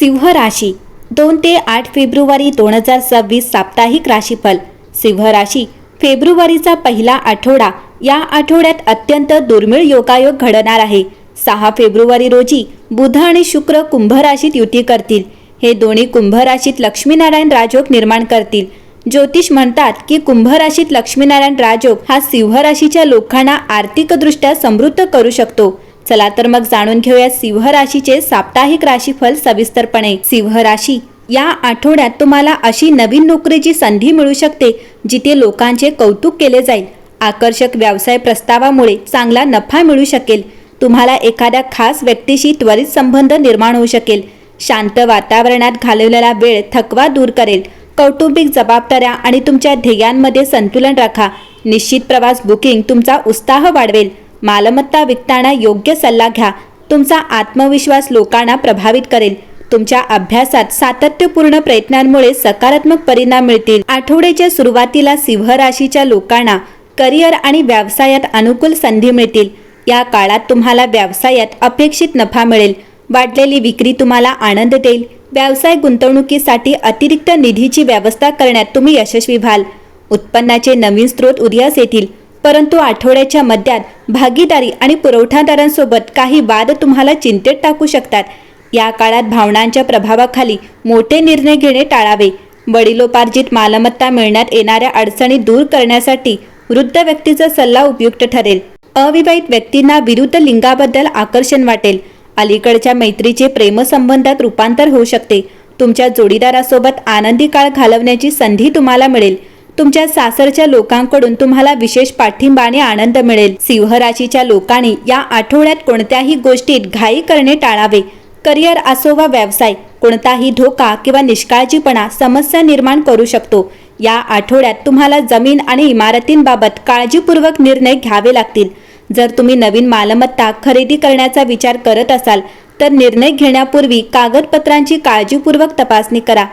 सिंह राशी. दोन ते आठ फेब्रुवारी दोन हजार सव्वीस साप्ताहिक राशीफल. सिंह राशी फेब्रुवारीचा पहिला आठवडा. या आठवड्यात अत्यंत दुर्मिळ योगायोग घडणार आहे. सहा फेब्रुवारी रोजी बुध आणि शुक्र कुंभ राशीत युती करतील. हे दोन्ही कुंभ राशीत लक्ष्मीनारायण राजयोग निर्माण करतील. ज्योतिष म्हणतात की कुंभ राशीत लक्ष्मीनारायण राजयोग हा सिंह राशीच्या लोकांना आर्थिकदृष्ट्या समृद्ध करू शकतो. चला तर मग जाणून घेऊया सिंह राशीचे साप्ताहिक राशीफल सविस्तरपणे. सिंह राशी या आठवड्यात तुम्हाला अशी नवीन नोकरीची संधी मिळू शकते जिथे लोकांचे कौतुक केले जाईल. आकर्षक व्यवसाय प्रस्तावामुळे चांगला नफा मिळू शकेल. तुम्हाला एखाद्या खास व्यक्तीशी त्वरित संबंध निर्माण होऊ शकेल. शांत वातावरणात घालवलेला वेळ थकवा दूर करेल. कौटुंबिक जबाबदाऱ्या आणि तुमच्या ध्येयांमध्ये संतुलन राखा. निश्चित प्रवास बुकिंग तुमचा उत्साह वाढवेल. मालमत्ता विकताना योग्य सल्ला घ्या. तुमचा आत्मविश्वास लोकांना प्रभावित करेल. तुमच्या अभ्यासात सातत्यपूर्ण प्रयत्नांमुळे सकारात्मक परिणाम मिळतील. आठवड्याच्या सुरुवातीला सिंह राशीच्या लोकांना करिअर आणि व्यवसायात अनुकूल संधी मिळतील. या काळात तुम्हाला व्यवसायात अपेक्षित नफा मिळेल. वाढलेली विक्री तुम्हाला आनंद देईल. व्यवसाय गुंतवणुकीसाठी अतिरिक्त निधीची व्यवस्था करण्यात तुम्ही यशस्वी व्हाल. उत्पन्नाचे नवीन स्रोत उदयास येतील. परंतु आठवड्याच्या मध्यात भागीदारी आणि पुरवठादारांसोबत काही वाद तुम्हाला चिंतेत टाकू शकतात. या काळात भावनांच्या प्रभावाखाली मोठे निर्णय घेणे टाळावे. वडिलोपार्जित मालमत्ता मिळण्यात येणाऱ्या अडचणी दूर करण्यासाठी वृद्ध व्यक्तीचा सल्ला उपयुक्त ठरेल. अविवाहित व्यक्तींना विरुद्ध लिंगाबद्दल आकर्षण वाटेल. अलीकडच्या मैत्रीचे प्रेमसंबंधात रूपांतर होऊ शकते. तुमच्या जोडीदारासोबत आनंदी काळ घालवण्याची संधी तुम्हाला मिळेल. तुमच्या सासरच्या लोकांकडून तुम्हाला विशेष पाठिंबा आणि आनंद मिळेल. सिंहराशीच्या लोकांनी या आठवड्यात कोणत्याही गोष्टीत घाई करणे टाळावे. करिअर असो वा व्यवसाय कोणताही धोका किंवा निष्काळजीपणा समस्या निर्माण करू शकतो. या आठवड्यात तुम्हाला जमीन आणि इमारतींबाबत काळजीपूर्वक निर्णय घ्यावे लागतील. जर तुम्ही नवीन मालमत्ता खरेदी करण्याचा विचार करत असाल तर निर्णय घेण्यापूर्वी कागदपत्रांची काळजीपूर्वक तपासणी करा.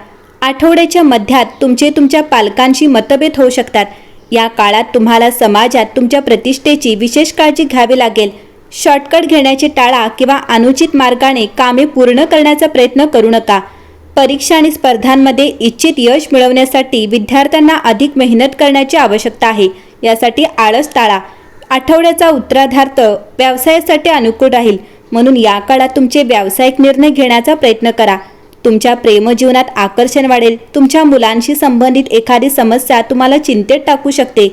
आठवड्याच्या मध्यात तुमचे तुमच्या पालकांशी मतभेद होऊ शकतात. या काळात तुम्हाला समाजात तुमच्या प्रतिष्ठेची विशेष काळजी घ्यावी लागेल. शॉर्टकट घेण्याचे टाळा किंवा अनुचित मार्गाने कामे पूर्ण करण्याचा प्रयत्न करू नका. परीक्षा आणि स्पर्धांमध्ये इच्छित यश मिळवण्यासाठी विद्यार्थ्यांना अधिक मेहनत करण्याची आवश्यकता आहे. यासाठी आळस टाळा. आठवड्याचा उत्तराधार्थ व्यवसायासाठी अनुकूल राहील. म्हणून या काळात तुमचे व्यावसायिक निर्णय घेण्याचा प्रयत्न करा. तुमच्या प्रेमजीवनात आकर्षण वाढेल. तुमच्या मुलांशी संबंधित एखादी समस्या तुम्हाला चिंतेत टाकू शकते.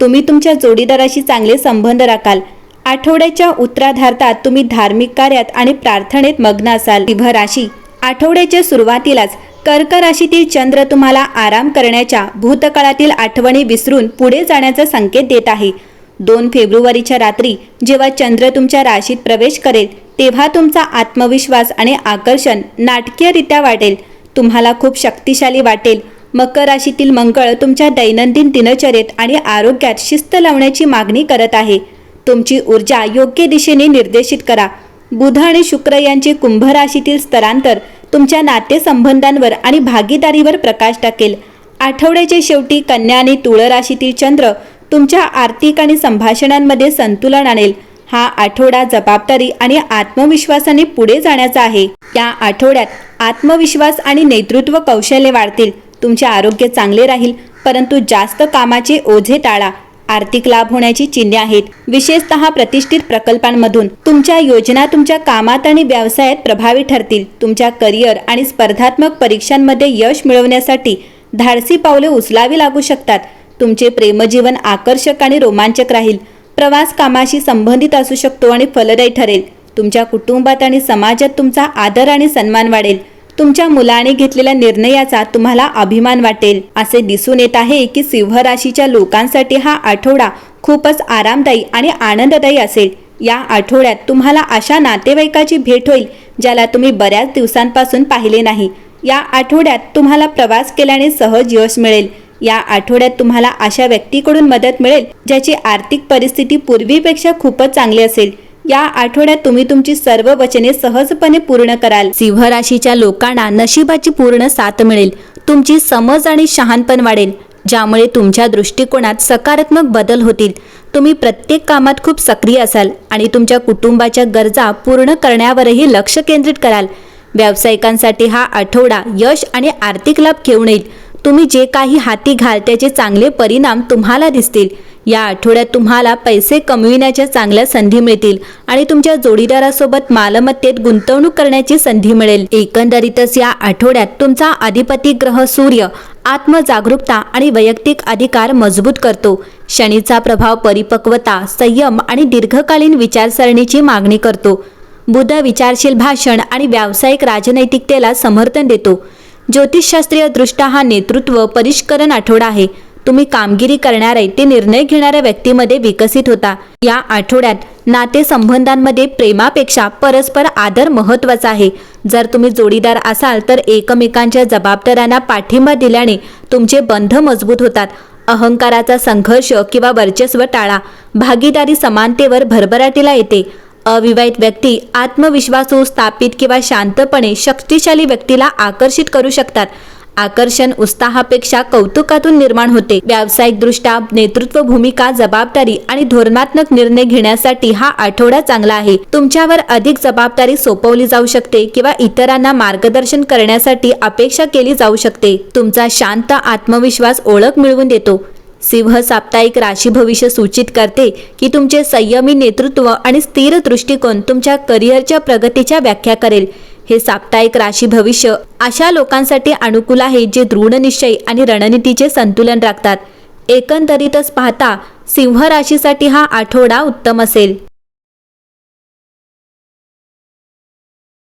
तुम्ही तुमच्या जोडीदाराशी चांगले संबंध राखाल. आठवड्याच्या उत्तराधार्तात तुम्ही धार्मिक कार्यात आणि प्रार्थनेत मग्न असाल. सिंह राशी. आठवड्याच्या सुरुवातीलाच कर्क राशीतील चंद्र तुम्हाला आराम करण्याच्या भूतकाळातील आठवणी विसरून पुढे जाण्याचा संकेत देत आहे. दोन फेब्रुवारीच्या रात्री जेव्हा चंद्र तुमच्या राशीत प्रवेश करेल तेव्हा तुमचा आत्मविश्वास आणि आकर्षण नाटकीयरित्या वाटेल. तुम्हाला खूप शक्तिशाली वाटेल. मकर राशीतील मंगळ तुमच्या दैनंदिन दिनचर्येत आणि आरोग्यात शिस्त लावण्याची मागणी करत आहे. तुमची ऊर्जा योग्य दिशेने निर्देशित करा. बुध आणि शुक्र यांचे कुंभ राशीतील स्थलांतर तुमच्या नातेसंबंधांवर आणि भागीदारीवर प्रकाश टाकेल. आठवड्याच्या शेवटी कन्या आणि तुळ राशीतील चंद्र तुमच्या आर्थिक आणि संभाषणांमध्ये संतुलन आणेल. हा आठवडा जबाबदारी आणि आत्मविश्वासाने पुढे जाण्याचा आहे. या आठवड्यात आत्मविश्वास आणि नेतृत्व कौशल्य वाढतील. तुमचे आरोग्य चांगले राहील परंतु जास्त कामाचे ओझे टाळा. आर्थिक लाभ होण्याची चिन्हे आहेत. विशेषतः प्रतिष्ठित प्रकल्पांमधून. तुमच्या योजना तुमच्या कामात आणि व्यवसायात प्रभावी ठरतील. तुमच्या करिअर आणि स्पर्धात्मक परीक्षांमध्ये यश मिळवण्यासाठी धाडसी पावले उचलावी लागू शकतात. तुमचे प्रेमजीवन आकर्षक आणि रोमांचक राहील. प्रवास कामाशी संबंधित असू शकतो आणि फलदायी ठरेल. तुमच्या कुटुंबात आणि समाजात तुमचा आदर आणि सन्मान वाढेल. तुमच्या मुलाने घेतलेल्या निर्णयाचा तुम्हाला अभिमान वाटेल. असे दिसून येत आहे की सिंह राशीच्या लोकांसाठी हा आठवडा खूपच आरामदायी आणि आनंददायी असेल. या आठवड्यात तुम्हाला अशा नातेवाईकाची भेट होईल ज्याला तुम्ही बऱ्याच दिवसांपासून पाहिले नाही. या आठवड्यात तुम्हाला प्रवास केल्याने सहज यश मिळेल. या आठवड्यात तुम्हाला अशा व्यक्तीकडून मदत मिळेल ज्याची आर्थिक परिस्थिती पूर्वीपेक्षा खूपच चांगली असेल. या आठवड्यात तुम्ही तुमची सर्व वचने सहजपणे पूर्ण कराल. सिंह राशीच्या लोकांना नशिबाची पूर्ण साथ मिळेल. तुमची समज आणि शहाणपण वाढेल ज्यामुळे तुमच्या दृष्टिकोनात सकारात्मक बदल होतील. तुम्ही प्रत्येक कामात खूप सक्रिय असाल आणि तुमच्या कुटुंबाच्या गरजा पूर्ण करण्यावरही लक्ष केंद्रित कराल. व्यावसायिकांसाठी हा आठवडा यश आणि आर्थिक लाभ घेऊन येईल. तुम्ही जे काही हाती घाल त्याचे चांगले परिणाम तुम्हाला दिसतील. या आठवड्यात तुम्हाला पैसे कमविण्याच्या चांगल्या संधी मिळतील आणि तुमच्या जोडीदारासोबत मालमत्तेत गुंतवणूक करण्याची संधी मिळेल. एकंदरीतच या आठवड्यात तुमचा अधिपती ग्रह सूर्य आत्मजागरूकता आणि वैयक्तिक अधिकार मजबूत करतो. शनीचा प्रभाव परिपक्वता संयम आणि दीर्घकालीन विचारसरणीची मागणी करतो. बुध विचारशील भाषण आणि व्यावसायिक राजनैतिकतेला समर्थन देतो. ज्योतिषशास्त्रीय दृष्ट्या हा नेतृत्व परिष्करण आठवडा आहे. तुम्ही कामगिरी करणारे ते निर्णय घेणाऱ्या व्यक्तीमध्ये विकसित होता. या आठवड्यात नातेसंबंधांमध्ये प्रेमापेक्षा परस्पर आदर महत्त्वाचा आहे. जर तुम्ही जोडीदार असाल तर एकमेकांच्या जबाबदाऱ्यांना पाठिंबा दिल्याने तुमचे बंध मजबूत होतात. अहंकाराचा संघर्ष किंवा वर्चस्व टाळा. भागीदारी समानतेवर भरभराटीला येते. अविवाहित व्यक्ती आत्मविश्वासू स्थापित किंवा शांतपणे शक्तिशाली व्यक्तीला आकर्षित करू शकतात. आकर्षण उत्साहापेक्षा कौतुकातून निर्माण होते. व्यावसायिक दृष्ट्या नेतृत्व भूमिका जबाबदारी आणि धोरणात्मक निर्णय घेण्यासाठी हा आठवडा चांगला आहे. तुमच्यावर अधिक जबाबदारी सोपवली जाऊ शकते किंवा इतरांना मार्गदर्शन करण्यासाठी अपेक्षा केली जाऊ शकते. तुमचा शांत आत्मविश्वास ओळख मिळवून देतो. सिंह साप्ताहिक राशी भविष्य सूचित करते की तुमचे संयमी नेतृत्व आणि स्थिर दृष्टिकोन तुमच्या करिअरच्या प्रगतीच्या व्याख्या करेल. हे साप्ताहिक राशी भविष्य अशा लोकांसाठी अनुकूल आहे जे दृढ निश्चय आणि रणनीतीचे संतुलन राखतात. एकंदरीतच पाहता सिंह राशीसाठी हा आठवडा उत्तम असेल.